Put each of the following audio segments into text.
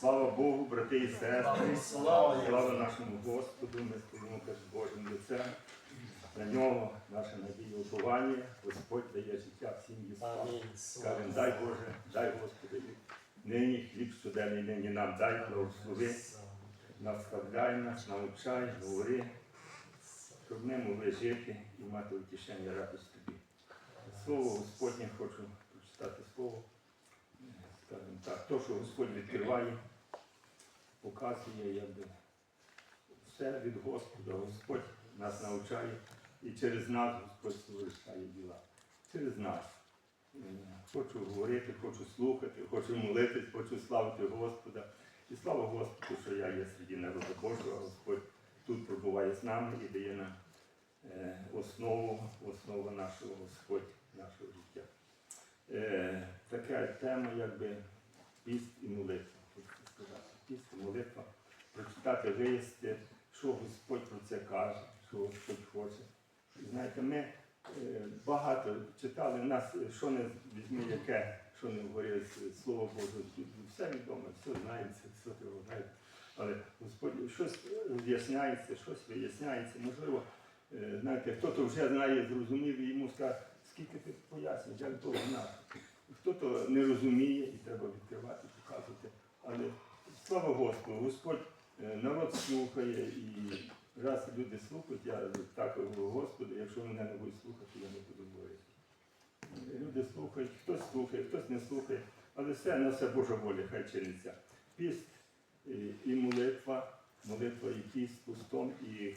Слава Богу, брати і сестри, Слава слава нашому Господу, ми стоїмо перед Божим лицем. На нього наша надія уповання, Господь дає життя всім. Амінь. Скажемо, дай Боже, дай Господи, нині хліб щоденний, нині нам дай, благослови, наставляй нас, навчай, говори, щоб ми могли жити і мати утішення радість тобі. Слово Господнє хочу прочитати слово. Скажімо так, то, що Господь відкриває, показує, якби все від Господа. Господь нас навчає і через нас Господь совершає діла. Через нас. Хочу говорити, хочу слухати, хочу молитись, хочу славити Господа. І слава Господу, що я є серед народу Божого, Господь тут пробуває з нами і дає нам е, основу, основу нашого Господь, нашого життя. Е, така тема, якби піст і молитва. Сказати, піст і молитва. Прочитати, вияснити, що Господь про це каже, що Господь хоче. Знаєте, ми е, багато читали, нас е, що не візьми, яке, що не говорили, слово Боже, все відомо, все знається, все треба. Але Господь щось виясняється, щось виясняється. Можливо, е, знаєте, хто-то вже знає, зрозумів, і йому скаже, скільки ти пояснюєш, як то знати. Хто-то не розуміє і треба відкривати, показувати. Але слава Господу, Господь е, народ слухає і раз люди слухають, я так говорю, Господи, якщо мене не будуть слухати, я не буду говорити. Люди слухають, хтось слухає, хтось не слухає, але все на все Божа воля, хай чиниться. Піст і, і молитва, молитва і піст пустом, і е,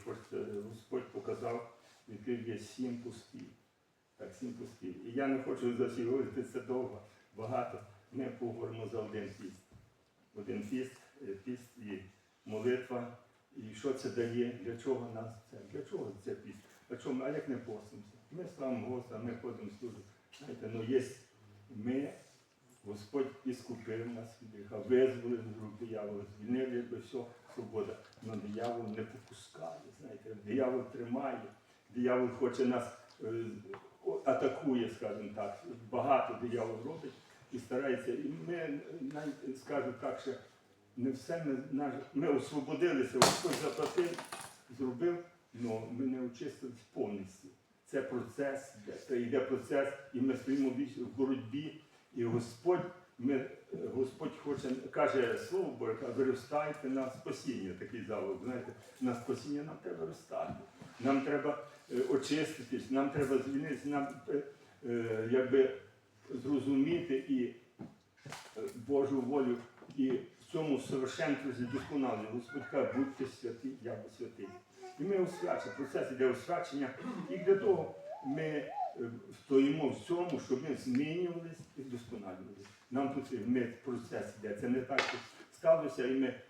Господь показав, відкрив є сім пустів. Так, сім пустів. І я не хочу за всі говорити, це довго, багато. Ми поговоримо за один піст. Один піст, е, піст і молитва. І що це дає, для чого нас це? Для чого це піст? А чому, а як не постимося? Ми славимо Господа, ми ходимо службу. Знаєте, ну є ми, Господь іскупив нас від гріха, визволив з рук диявола, звільнив якби все, свобода. Но диявол не попускає, знаєте, диявол тримає, диявол хоче нас е, атакує, скажімо так. Багато диявол робить і старається. І ми навіть скажу так, що не все ми, ми освободилися, Господь заплатив, зробив, але ми не очистились повністю. Це процес, це йде процес, і ми стоїмо в боротьбі, і Господь, ми, е, Господь хоче, каже слово Боже, виростайте на спасіння, такий залог, знаєте, на спасіння нам треба ростати. Нам треба е, очиститись, нам треба звільнитися, нам е, е, якби зрозуміти і е, Божу волю і в цьому совершенстві досконалення. Господь каже, будьте святі, я бо святий. І ми освячені, процес іде освячення. І для того ми е, стоїмо в цьому, щоб ми змінювалися і вдосконалювалися. Нам тут ми процес іде. Це не так, що сталося, і ми е,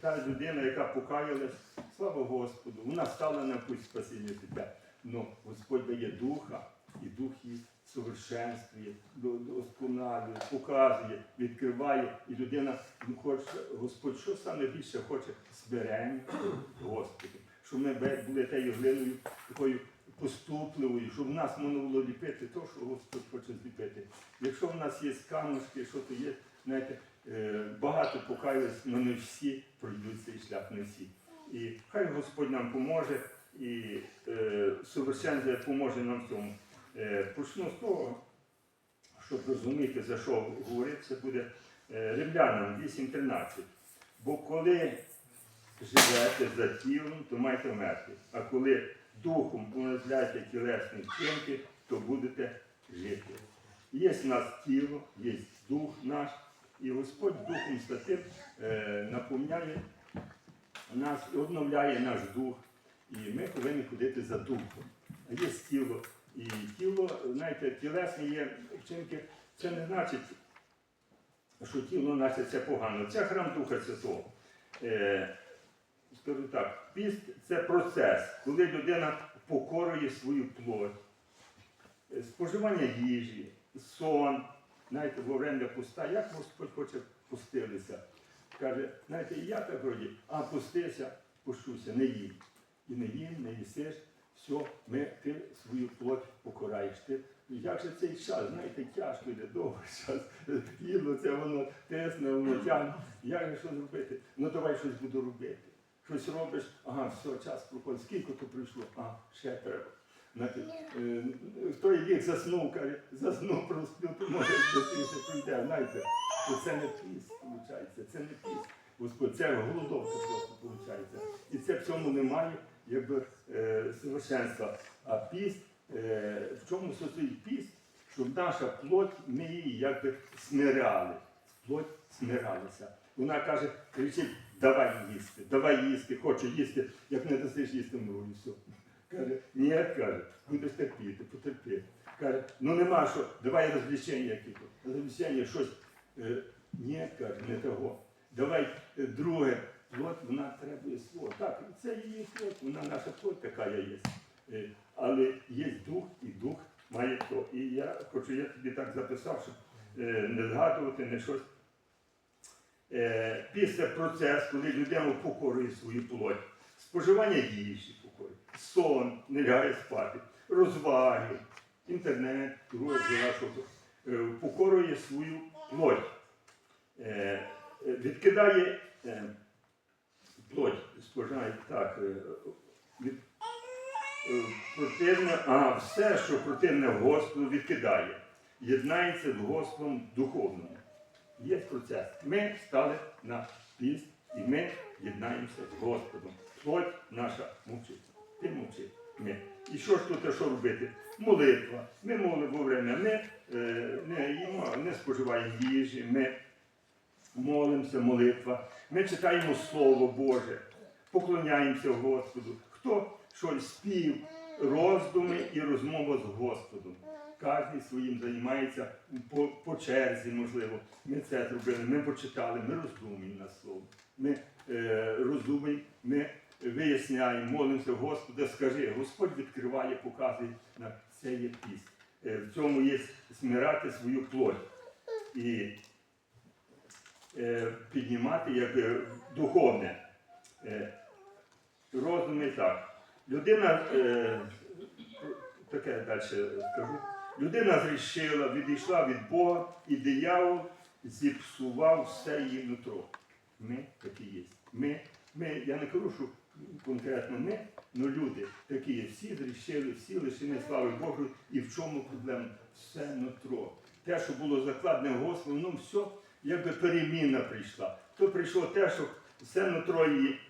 та людина, яка покаялась, слава Господу, вона стала на путь спасіння життя. Ну, Господь дає духа, і дух її совершенствує, досконалює, показує, відкриває, і людина ну, хоче, Господь, що саме більше хоче смирення Господу, щоб ми були тією глиною такою поступливою, щоб в нас можна ліпити те, що Господь хоче зліпити. Якщо в нас є камушки, що то є, знаєте, е, багато покаялись, але не всі пройдуть цей шлях, не всі. І хай Господь нам поможе і е, совершенствує поможе нам в цьому. Е, почну з того, щоб розуміти, за що говорить, це буде е, Римлянам 8.13. Бо коли живете за тілом, то маєте вмерти. А коли духом умовляєте тілесні вчинки, то будете жити. Є в нас тіло, є дух наш, і Господь Духом Святим е, наповняє нас, і обновляє наш дух. І ми повинні ходити за духом. А є тіло. І тіло, знаєте, тілесні є вчинки, це не значить, що тіло наше це погано. Це храм Духа Святого. Е, скажу так, піст це процес, коли людина покорює свою плоть, Е, споживання їжі, сон, знаєте, оренда пуста, як Господь хоче пустилися. Каже, знаєте, я так вроді, а пустися, пущуся, не їм. І не їм, не їсиш, все, ми, ти свою плоть покораєш. Ти, як же цей час, знаєте, тяжко йде довго час. Їло це воно тесне, воно тягне. Як же що зробити? Ну давай щось буду робити. Щось робиш, ага, все, час проходить. Скільки то прийшло? А, ще треба. Е, Той ліг заснув, каже, заснув, просплю, то може быстріше прийде. Знаєте, це не піст, виходить, це не піст. Господь, це голодовка просто виходить. І це в цьому немає якби, е, совершенства. А піст, е, в чому состоїть піст? Щоб наша плоть, ми її якби смиряли. Плоть смиралася. Вона каже, кричить, давай їсти, давай їсти, хочу їсти, як не дасиш їсти, мру все. Каже, ні, каже, будеш терпіти, потерпи. Каже, ну нема що, давай розвлечення якісь. Розвлечення щось. Е, ні, каже, не того. Давай е, друге, плоть, вона требує свого. Так, це її плоть, вона наша плоть така є. Е, але є дух, і дух має то. І я хочу, я тобі так записав, щоб не згадувати, не щось. Після процесу, коли людина покорює свою плоть, споживання їжі сон, не лягає спати, розваги, інтернет, е, свою плоть, е, е, відкидає плоть, споживає так, від, противне, а все, що противне Господу, відкидає, єднається з Господом духовним. Є процес. Ми стали на піст і ми єднаємося з Господом. Плоть наша мовчить. Ти мовчи. Ми. І що ж тут, що робити? Молитва. Ми молимо время, ми е, не їмо, не споживаємо їжі, ми молимося, молитва. Ми читаємо Слово Боже, поклоняємося Господу. Хто щось спів, роздуми і розмова з Господом. Кожен своїм займається по, по черзі, можливо. Ми це зробили, ми почитали, ми роздумуємо на слово. Ми е, роздумуємо, ми виясняємо, молимося, Господи, скажи, Господь відкриває, показує на це є піст. Е, в цьому є смирати свою плоть і е, піднімати якби духовне. Е, роздуми так. Людина, е, таке далі скажу. Людина зрішила, відійшла від Бога, і диявол зіпсував все її нутро. Ми такі є. Ми, ми, я не кажу, що конкретно ми, але люди такі є. Всі зрішили, всі лишені слави Богу. І в чому проблема? Все нутро. Те, що було закладне Господом, ну все, якби переміна прийшла. То прийшло те, що все нутро її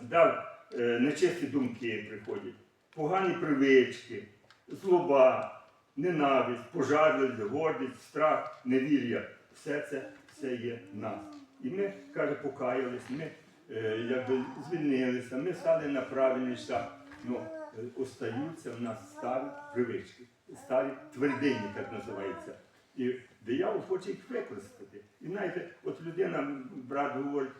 дав е, нечисті думки приходять, погані привички, злоба, ненависть, пожадливість, гордість, страх, невір'я. Все це все є нас. І ми, каже, покаялись, ми якби звільнилися, ми стали на правильний шлях. Ну, е, остаються в нас старі привички, старі твердині, так називається. І диявол хоче їх використати. І знаєте, от людина, брат говорить,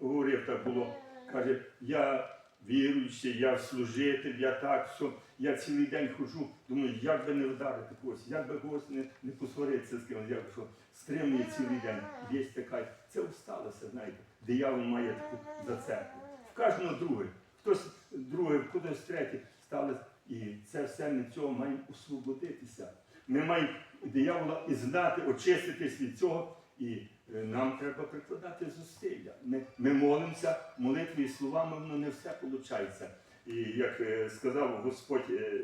говорив так було, каже, я віруючий, я служитель, я так, все. Я цілий день ходжу, думаю, як би не вдарити когось, як би когось не, не посваритися з кимось, як що стримує цілий день. Є така, це усталося, знаєте, диявол має таку зацепку. В кожного друге, хтось друге, хтось третє сталося. І це все ми цього маємо освободитися. Ми маємо диявола і знати, очиститись від цього. І е, нам треба прикладати зусилля. Ми, ми молимося, молитві і словами воно не все виходить. І як е, сказав Господь, е,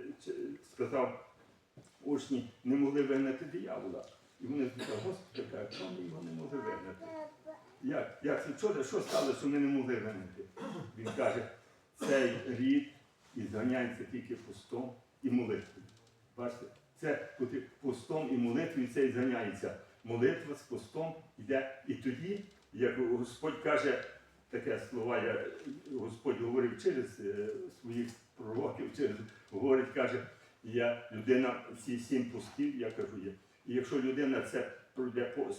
сказав учні, не могли вигнати диявола. І вони сказали, Господи, чому ми його не могли вигнати? Як? Як? Що, що сталося, що ми не могли вигнати? Він каже, цей рід і зганяється тільки постом і молитвою. Бачите, це постом і молитвою це і зганяється. Молитва з постом йде. І тоді, як Господь каже, таке слова, я, Господь говорив через е, своїх пророків, через говорить, каже, я людина всі сім пустів, я кажу є. І якщо людина це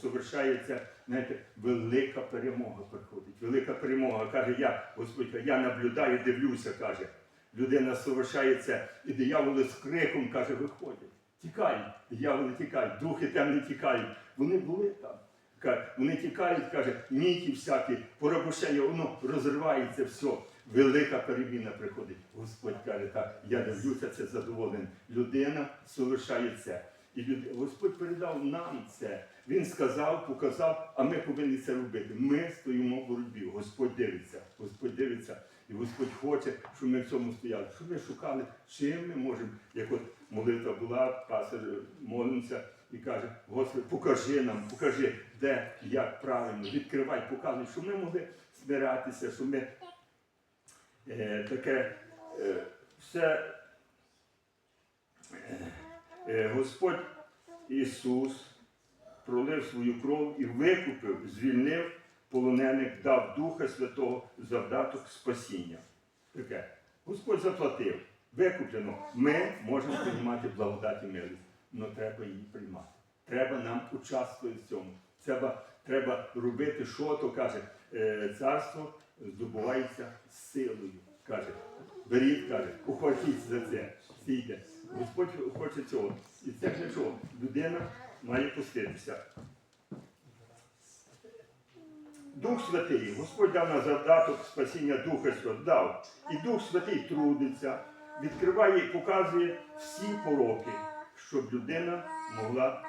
совершається, знаєте, велика перемога приходить. Велика перемога. Каже, я, Господь, я наблюдаю, дивлюся, каже. Людина совершається, і дияволи з криком, каже, виходять. Тікають, дияволи тікають, духи темні тікають. Вони були там. Вони тікають, каже, міті всякі, порабощення, воно розривається все. велика переміна приходить. Господь каже, так, я дивлюся, це задоволений. Людина совершає це. І люд... Господь передав нам це. Він сказав, показав, а ми повинні це робити. Ми стоїмо в боротьбі. Господь дивиться, Господь дивиться. І Господь хоче, щоб ми в цьому стояли, щоб ми шукали, чим ми можемо. Як от молитва була, пастор молимося і каже, Господи, покажи нам, покажи, де, як правильно, відкривай, показуй, щоб ми могли збиратися, щоб ми е, таке е, все е, е, Господь Ісус пролив свою кров і викупив, звільнив полонених, дав Духа Святого завдаток спасіння. Таке. Господь заплатив, викуплено. Ми можемо приймати благодать і милість, але треба її приймати. Треба нам участвувати в цьому. Треба, треба робити, що то каже, е, царство здобувається силою. Каже, беріть, каже, ухватіть за це, стійте. Господь хоче цього. І це для чого? Людина має пуститися. Дух Святий, Господь дав на завдаток спасіння Духа Святого, дав. І Дух Святий трудиться, відкриває і показує всі пороки, щоб людина могла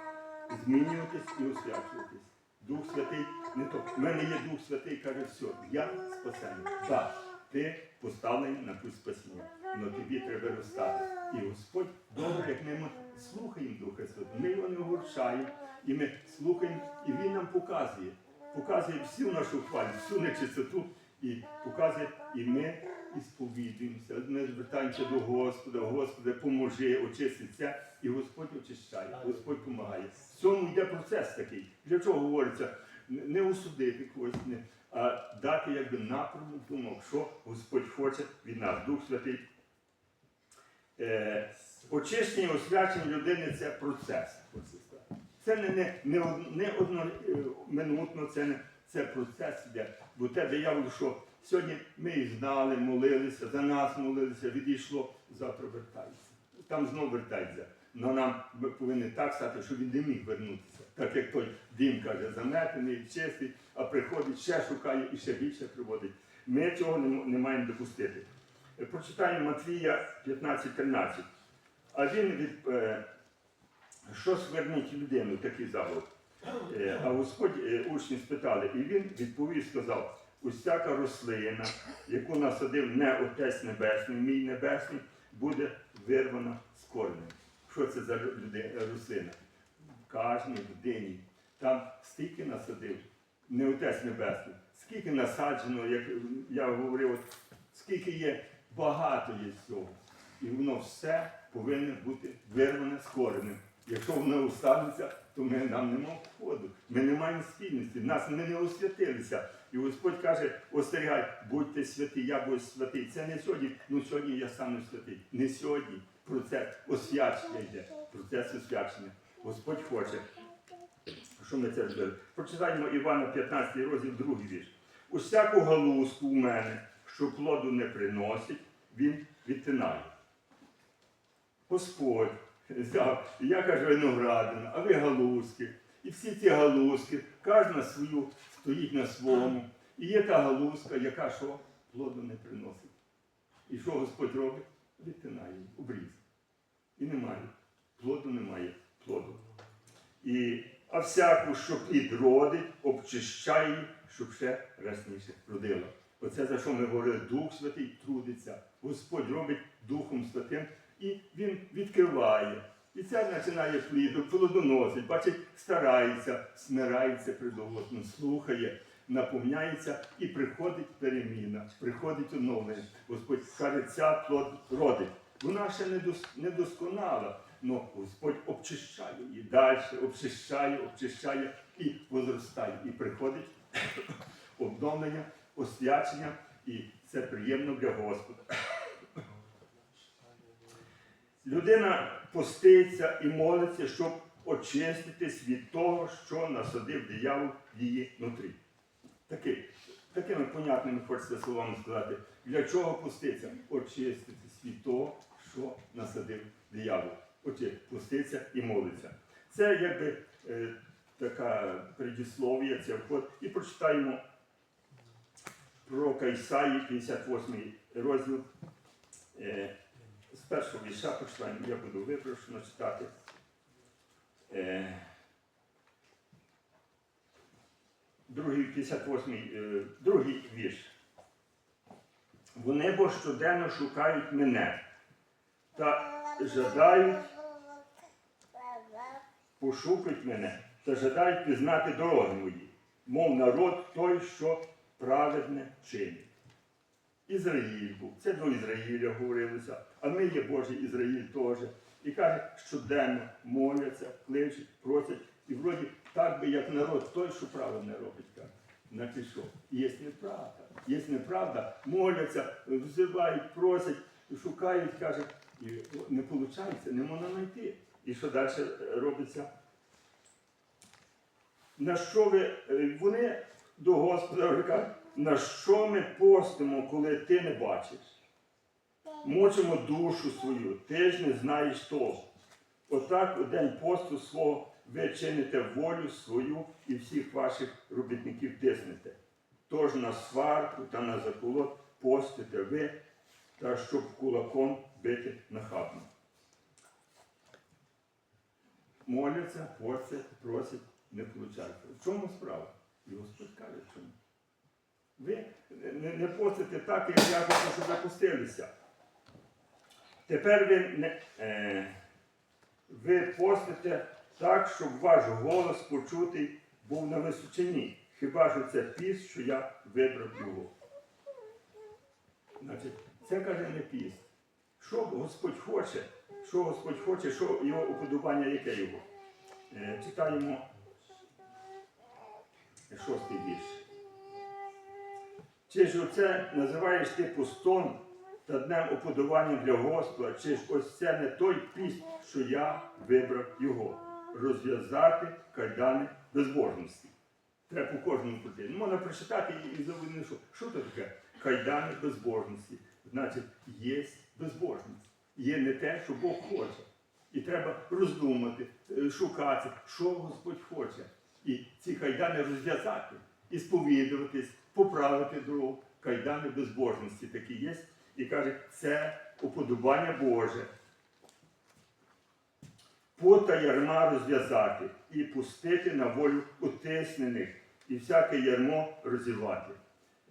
змінюватись і освячуватись. Дух Святий не то. У мене є Дух Святий, каже, все, я спасений. Так, ти поставлений на путь спасіння. але тобі треба ростати. І Господь добре, як ми слухаємо Духа Святого, ми його не огорчаємо, і ми слухаємо, і Він нам показує. Показує всю нашу хвалю, всю нечистоту і показує, і ми і сповідуємося. Ми звертаємося до Господа, Господи, поможи, очисти це, і Господь очищає, Господь допомагає. В цьому йде процес такий. Для чого говориться? Не осудити когось, не, а дати якби напрямок думок, що Господь хоче від нас, Дух Святий. Е, очищення, освячення людини це процес. Це не, не, не, не одноминутно, це, не, це процес йде. Бо те диявол, що сьогодні ми і знали, молилися, за нас молилися, відійшло, завтра вертається. Там знову вертається. Но нам повинні так стати, щоб він не міг вернутися. Так як той дім каже, заметений, чистий, а приходить, ще шукає і ще більше приводить. Ми цього не, не маємо допустити. Е, Прочитаємо Матвія 15-13. А він від, е, що свернить людину, такий заголовок. Е, А Господь учні спитали, і він відповів і сказав: усяка рослина, яку насадив не Отець Небесний, мій Небесний, буде вирвана з коренем. Що це за рослина? В кожній людині. Там стільки насадив, не Отець Небесний, скільки насаджено, як я говорив, скільки є, багато є цього. І воно все повинно бути вирване з коренем. Якщо воно останеться, то ми, нам нема входу. Ми не маємо спільності, нас ми не освятилися. І Господь каже, остерігай, будьте святі, я буду святий. Це не сьогодні, ну сьогодні я саме святий. Не сьогодні. Процес освячення йде. Процес освячення. Господь хоче, що ми це робили. Прочитаємо Івана 15 розділ, другий вірш. Усяку галузку у мене, що плоду не приносить, він відтинає. Господь взяв, я кажу виноградина, а ви галузки. І всі ці галузки, кожна свою стоїть на своєму. І є та галузка, яка що плоду не приносить. І що Господь робить? Відтинає її, обріз. І немає. Плоду немає плоду. І, а всяку, що плід родить, обчищає щоб ще рясніше родила. Оце за що ми говорили, Дух Святий трудиться. Господь робить Духом Святим і Він відкриває. І це починає плід, плодоносить, бачить, старається, смирається перед слухає, наповняється і приходить переміна, приходить оновлення. Господь каже, ця плод родить. Вона ще не досконала, але Господь обчищає її далі, обчищає, обчищає і возростає. І приходить обновлення, освячення, і це приємно для Господа. Людина поститься і молиться, щоб очиститись від того, що насадив диявол в її нутрі. Таки, такими понятними хочеться словами сказати, для чого поститься? Очиститись від того, що насадив диявол. Отже, поститься і молиться. Це якби е, така предіслов'я, це вход. І прочитаємо пророка Ісаї, 58 розділ. Е, з першого вірша почитаємо, я буду випрошено читати. Е, другий 58, е, другий вірш. Вони бо щоденно шукають мене та жадають, пошукають мене та жадають пізнати дороги мої, мов народ той, що праведне чинить. Ізраїль був, це до Ізраїля говорилося, а ми є Божий Ізраїль теж. І каже, щоденно моляться, кличуть, просять. І вроді так би, як народ, той, що правильно робить, каже. Значить що? Є неправда. Є неправда, моляться, взивають, просять, шукають, каже, і не виходить, не можна знайти. І що далі робиться? На що ви, е, вони до Господа кажуть, на що ми постимо, коли ти не бачиш? Мочимо душу свою, ти ж не знаєш того. Отак у день посту свого ви чините волю свою і всіх ваших робітників тиснете. Тож на сварку та на заколот постите ви, та щоб кулаком бити нахабно. Моляться, постять, просять, не виходить. В чому справа? І Господь каже, чому. Ви не, постите так, як дякуєте, що запустилися. Тепер ви, е, ви постите так, щоб ваш голос почутий був на височині. Хіба що це піст, що я вибрав його. Значить, це каже не піст. Що Господь хоче, що Господь хоче, що його уподобання, яке його. Е, читаємо шостий вірш. Чи ж оце називаєш ти пустом та днем уподобання для Господа, чи ж ось це не той піст, що я вибрав його, розв'язати кайдани безбожності. Треба по кожному пройти. Ну, можна прочитати і, і заводити, що, що це таке? Кайдани безбожності. Значить, є безбожність. Є не те, що Бог хоче. І треба роздумати, е, шукати, що Господь хоче. І ці кайдани розв'язати, і сповідуватись, поправити дорогу. Кайдани безбожності такі є. І каже, це уподобання Боже. Пота ярма розв'язати і пустити на волю утиснених, і всяке ярмо розірвати.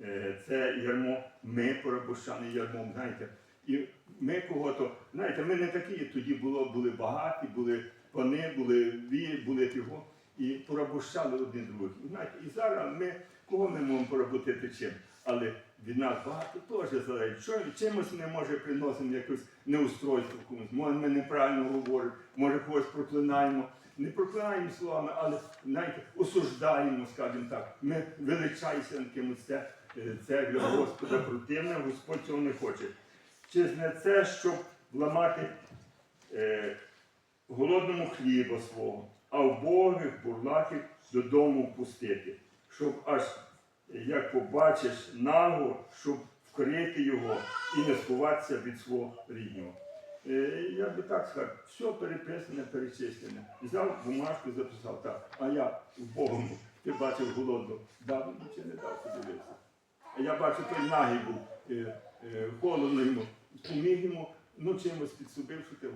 Е, Це ярмо, ми порабощені ярмом, знаєте. І ми кого-то, знаєте, ми не такі, тоді було, були багаті, були пани, були вії, були його, і порабощали один других. І, і зараз ми кого ми можемо поработити чим? Але від нас багато теж залежить. Що, чимось ми може приносимо якось неустройство комусь, може ми неправильно говоримо, може когось проклинаємо. Не проклинаємо словами, але знаєте, осуждаємо, скажімо так. Ми величаємося над кимось. Це, е, це для Господа противне, Господь цього не хоче. Чи не це, щоб ламати е, голодному хліба свого, а вбогих бурлаків додому впустити, щоб аж як побачиш наго, щоб вкрити його і не сховатися від свого рідного. Е, я би так сказав, все переписане, перечислене. Взяв бумажку, записав так, а я в Богом, ти бачив голодну, дав чи не дав, подивився. А я бачу, той нагий був, е, е, холодно йому, поміг йому, ну чимось підсобив, що ти.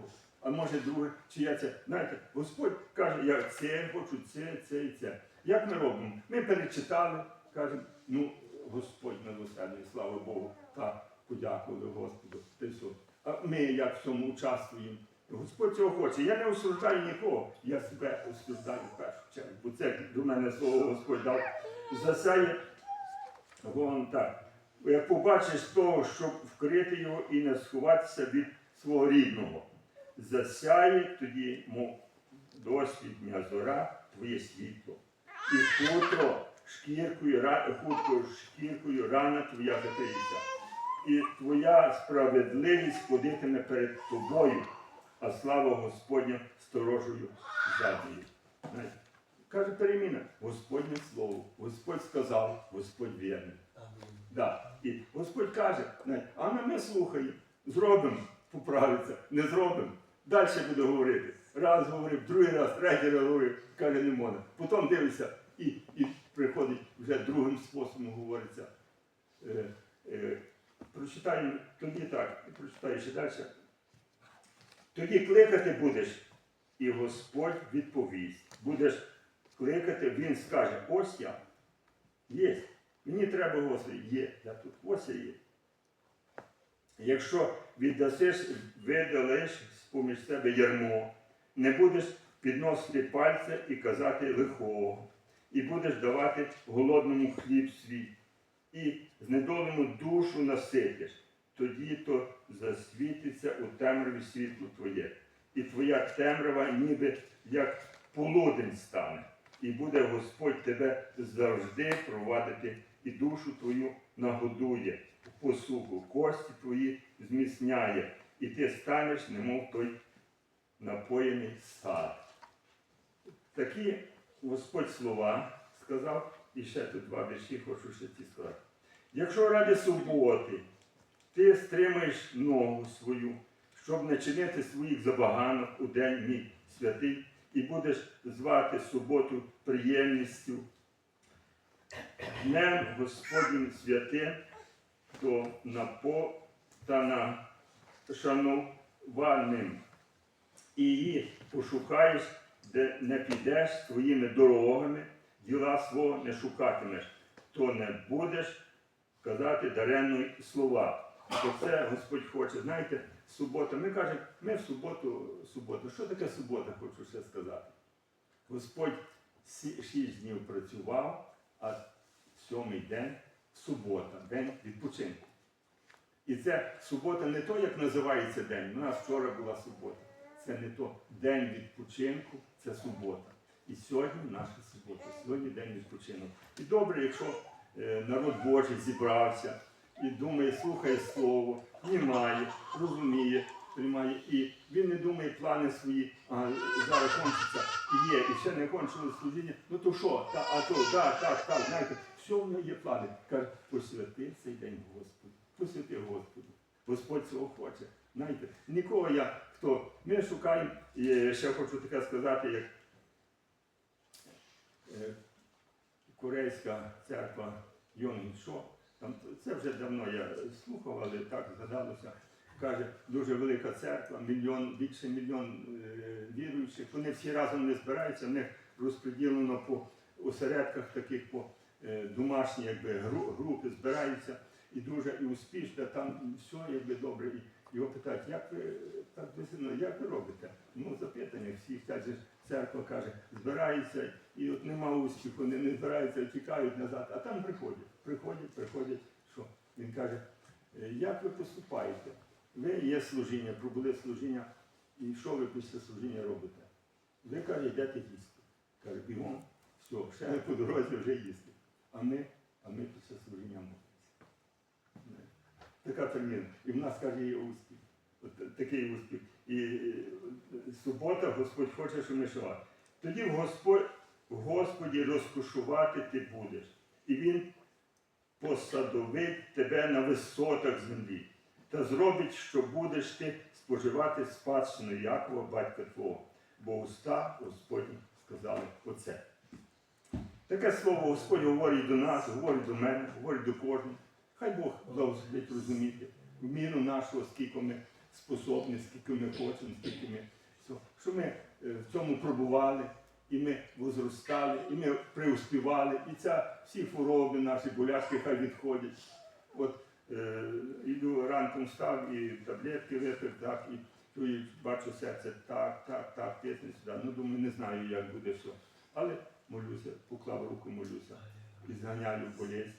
А може друге, чи я це. Знаєте, Господь каже, я це хочу, це, це і це. Як ми робимо? Ми перечитали, кажемо, ну, Господь милосердний, слава Богу, та подякували Господу. Ти все. А ми як в цьому участвуємо. Господь цього хоче. Я не осуждаю нікого, я себе осуждаю в першу чергу. Бо це до мене слово Господь дав. Засяє вон так. Як побачиш того, щоб вкрити його і не сховатися від свого рідного. Засяє тоді, мов досвідня зора, твоє світло. І хутро шкіркою, хутро шкіркою рана твоя закриється. І твоя справедливість ходитиме перед тобою, а слава Господня сторожою задньою. Каже переміна, Господнє слово, Господь сказав, Господь вірний. Да. І Господь каже, а ми, слухаємо, зробимо, поправиться, не зробимо. Далі буде говорити. Раз говорив, другий раз, третій раз говорив, каже, не можна. Потім дивиться, і, і приходить вже другим способом говориться. Е, е, прочитаю тоді так, прочитаю ще далі. Тоді кликати будеш, і Господь відповість. Будеш кликати, Він скаже, ось я. Є. Мені треба Господи, є. Я тут ось я є. Якщо віддасиш, видалиш з-поміж себе ярмо, не будеш підносити пальця і казати лихого, і будеш давати голодному хліб свій, і знедолену душу наситиш, тоді то засвітиться у темряві світло твоє, і твоя темрява ніби як полудень стане, і буде Господь тебе завжди провадити, і душу твою нагодує в посуху, кості твої зміцняє, і ти станеш, немов той напоєний сад. Такі Господь слова сказав, і ще тут два вірші хочу ще ці сказати. Якщо ради суботи ти стримаєш ногу свою, щоб не чинити своїх забаганок у день мій святий, і будеш звати суботу приємністю, днем Господнім святим, то на по та і її пошукаєш, де не підеш своїми дорогами, діла свого не шукатимеш, то не будеш казати даремно слова. Оце Господь хоче. Знаєте, субота. Ми кажемо, ми в суботу, суботу. Що таке субота, хочу ще сказати. Господь шість днів працював, а сьомий день субота, день відпочинку. І це субота не то, як називається день. У нас вчора була субота. Це не то. День відпочинку це субота. І сьогодні наша субота, сьогодні день відпочинку. І добре, якщо е, народ Божий зібрався і думає, слухає слово, знімає, розуміє, приймає, і він не думає плани свої, а зараз кончиться, і є, і ще не кончилось служіння. Ну то що? Та, а то, так, так, так, знаєте, все в нього є плани. Каже, посвяти цей день Господу, посвяти Господу. Господь цього хоче. Знаєте, нікого я хто. Ми шукаємо, і ще хочу таке сказати, як е, Корейська церква Йоншо. Там це вже давно я слухав, але так згадалося. Каже, дуже велика церква, мільйон, більше мільйон е, віруючих. Вони всі разом не збираються, в них розподілено по осередках таких по домашні якби, гру- групи збираються і дуже і успішно, там все якби добре. І його питають, як ви так як ви робите? Ну, запитання всіх, та же церква каже, збирається, і от нема успіху, не, не збираються, тікають назад, а там приходять, приходять, приходять, що? Він каже, «Е, як ви поступаєте? Ви є служіння, пробули служіння, і що ви після служіння робите? Ви каже, йдете їсти. Каже, бігом, все, ще по дорозі вже їсти. А ми, а ми після служіння молимося. Така терміна. І в нас каже, є успіх. От такий успіх. І е, субота Господь хоче, щоб ми шла. Тоді в Господь, Господі розкошувати ти будеш. І Він посадовить тебе на висотах землі та зробить, що будеш ти споживати спадщину Якова, батька твого, бо уста Господні сказали оце. Таке слово Господь говорить до нас, говорить до мене, говорить до кожного. Хай Бог благословить розуміти в міру нашого, скільки ми способні, скільки ми хочемо, скільки ми. Що ми е, в цьому пробували, і ми возростали, і ми преуспівали, і ця всі хвороби наші болячки хай відходять. От е, іду ранком став і таблетки випив, так, і чую, бачу серце, так, так, так, тисне сюди. Ну, думаю, не знаю, як буде все. Але молюся, поклав руку, молюся. Зганяю болезнь,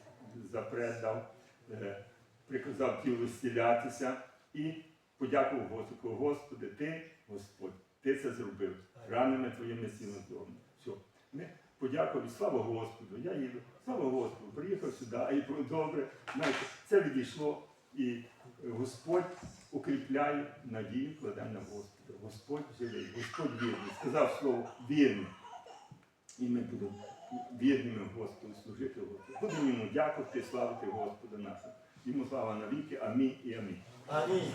запредав, е, приказав тілу зцілятися і подякував Господу. Господи, ти, Господь, ти це зробив. Ранами твоїми здоров'я. Все. Ми подякували, слава Господу. Я їду, слава Господу, приїхав сюди, а і добре. Знаєте, це відійшло, і Господь укріпляє надію, кладе на Господа. Господь живий, Господь вірний. Сказав слово вірний. І ми будемо вірними Господу, служити Господу. Будемо йому дякувати, славити Господа нашого. Йому слава навіки, амінь і амінь. Амінь.